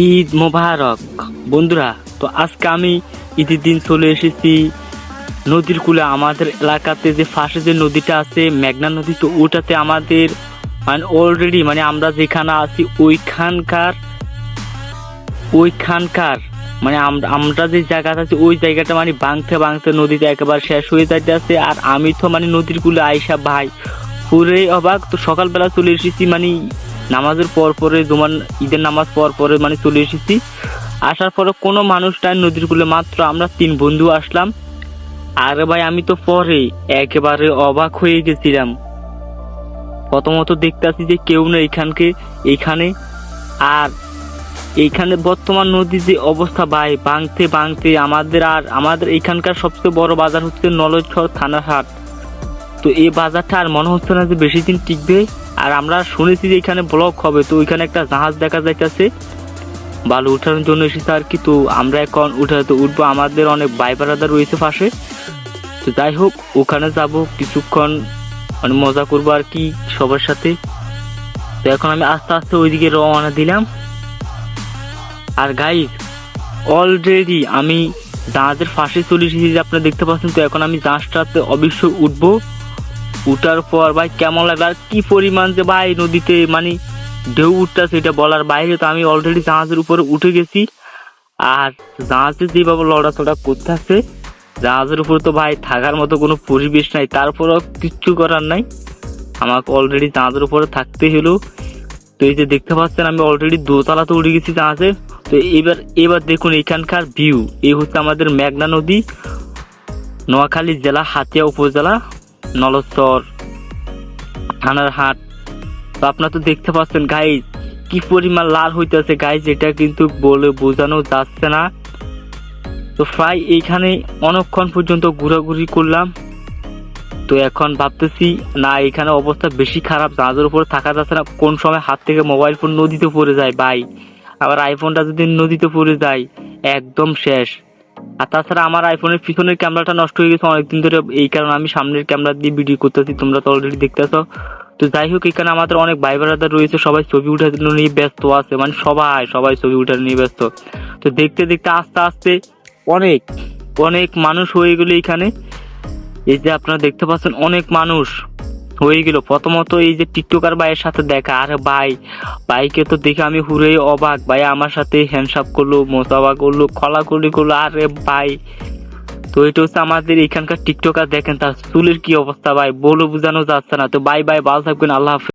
ঈদ মোবারক। বন্ধুরা, তো আজকে আমি ঈদের দিন চলে এসেছি। নদীর কূলে আমাদের এলাকাতে যে পাশে যে নদীটা আছে, মেঘনা নদী, তো ওটাতে আমাদের মানে অলরেডি মানে আমরা যেখানে আছি, ওইখানকার ওইখানকার মানে আমরা যে জায়গাটা আছে, ওই জায়গাটা মানে বাংতে বাংতে নদীতে একেবারে শেষ হয়ে যাইতে আছে আর আমি তো মানে নদীর কূলে আইসা ভাই পুরে অবাক। তো সকালবেলা চলে এসেছি মানে নামাজের পর পরে জুমান ঈদের নামাজ পর পরে মানে চলে এসেছি। আসার পরে কোনো মানুষ নাই নদীর কূলে মাত্র আমরা তিন বন্ধু আসলাম। আরে ভাই, আমি তো পরে একেবারে অবাক হয়ে গেছিলাম। প্রথমত দেখতে আছি যে কেউ না এখানকে, এখানে। আর এইখানে বর্তমান নদীর যে অবস্থা ভাই, ভাঙতে ভাঙতে আমাদের আর, আমাদের এখানকার সবচেয়ে বড় বাজার হচ্ছে নলেজখর থানার হাট। তো এই বাজারটা আর মনে হচ্ছে না যে বেশি দিন টিকবে। আর আমরা শুনেছি যে এখানে ব্লক হবে, তো ওইখানে একটা জাহাজ দেখা যাইতেছে। বালু উঠানোর জন্য এসেছে আর কি, তো আমরা এখন উঠাতে উঠবো। আমাদের অনেক বারাদা রয়েছে পাশে। তো যাই হোক, ওখানে যাব, কিছুক্ষণ মানে মজা করব আর কি সবার সাথে। তো এখন আমি আস্তে আস্তে ওইদিকে রওনা দিলাম। আর গাইজ অলরেডি আমি জাহাজের ফাঁসে চলে এসেছি যে আপনারা দেখতে পাচ্ছেন, তো এখন আমি জাহাজটাতে অবশ্যই উঠবো। উঠার পর ভাই কেমন লাগল? আর কি পরিমাণ যে ভাই নদীতে মানে ঢেউ উঠতেছে এটা বলার বাইরে তো আমি অলরেডি জাহাজের উপরে উঠে গেছি। আর জাহাজে যেভাবে লড়াচড়া করতেছে, জাহাজের উপর তো ভাই থাকার মতো কোনো পরিবেশ নাই, তারপরও কিচ্ছু করার নাই। আমাকে অলরেডি জাহাজের উপরে থাকতে হলো। তো এই যে দেখতে পাচ্ছেন, আমি অলরেডি দোতলাতে উঠে গেছি জাহাজে। তো এবার এবার দেখুন এখানকার ভিউ এই হচ্ছে আমাদের মেঘনা নদী, নোয়াখালী জেলা, হাতিয়া উপজেলা। নলস্তর, থানার হাট। তো আপনারা তো দেখতে পাচ্ছেন গাইজ কি পরিমাণ লাল হইতেছে গাইজ এটা কিন্তু বলে বোঝানো যাচ্ছে না। তো প্রায় এইখানে অনেকক্ষণ পর্যন্ত ঘোরাঘুরি করলাম। তো এখন ভাবতেছি, না, এখানে অবস্থা বেশি খারাপ জাহাজের উপরে থাকা যাচ্ছে না। কোন সময় হাত থেকে মোবাইল ফোন নদীতে পড়ে যায়, ভাই। আবার আইফোনটা যদি নদীতে পড়ে যায়, একদম শেষ। আর তাছাড়া আমার আইফোনের পিছনের ক্যামেরাটা নষ্ট হয়ে গেছে অনেকদিন ধরে। এই কারণে আমি সামনের ক্যামেরা দিয়ে ভিডিও করতেছি, তোমরা তো অলরেডি দেখতেছো। তো যাই হোক, এখানে আমাদের অনেক ভাই ব্রাদার রয়েছে, সবাই ছবি উঠানো নিয়ে ব্যস্ত আছে মানে সবাই সবাই ছবি উঠানো নিয়ে ব্যস্ত। তো দেখতে দেখতে আস্তে আস্তে অনেক অনেক মানুষ হয়ে গেল এখানে। এই যে আপনারা দেখতে পাচ্ছেন, অনেক মানুষ। হয়ে গেল। প্রথমত এই যে টিকটকার ভাইয়ের সাথে দেখা, আর ভাই, ভাইকে তো দেখে আমি হুরেই অবাক। ভাই আমার সাথে হ্যান্ডসাপ করল মোতাবা করল কলাকলি করলি, আরে ভাই। তো এটা হচ্ছে আমাদের এখানকার টিকটকার দেখেন তার চুলের কি অবস্থা ভাই, বলে বোঝানো যাচ্ছে না। তো বাই বাই ভালো থাকবেন, আল্লাহ হাফেজ।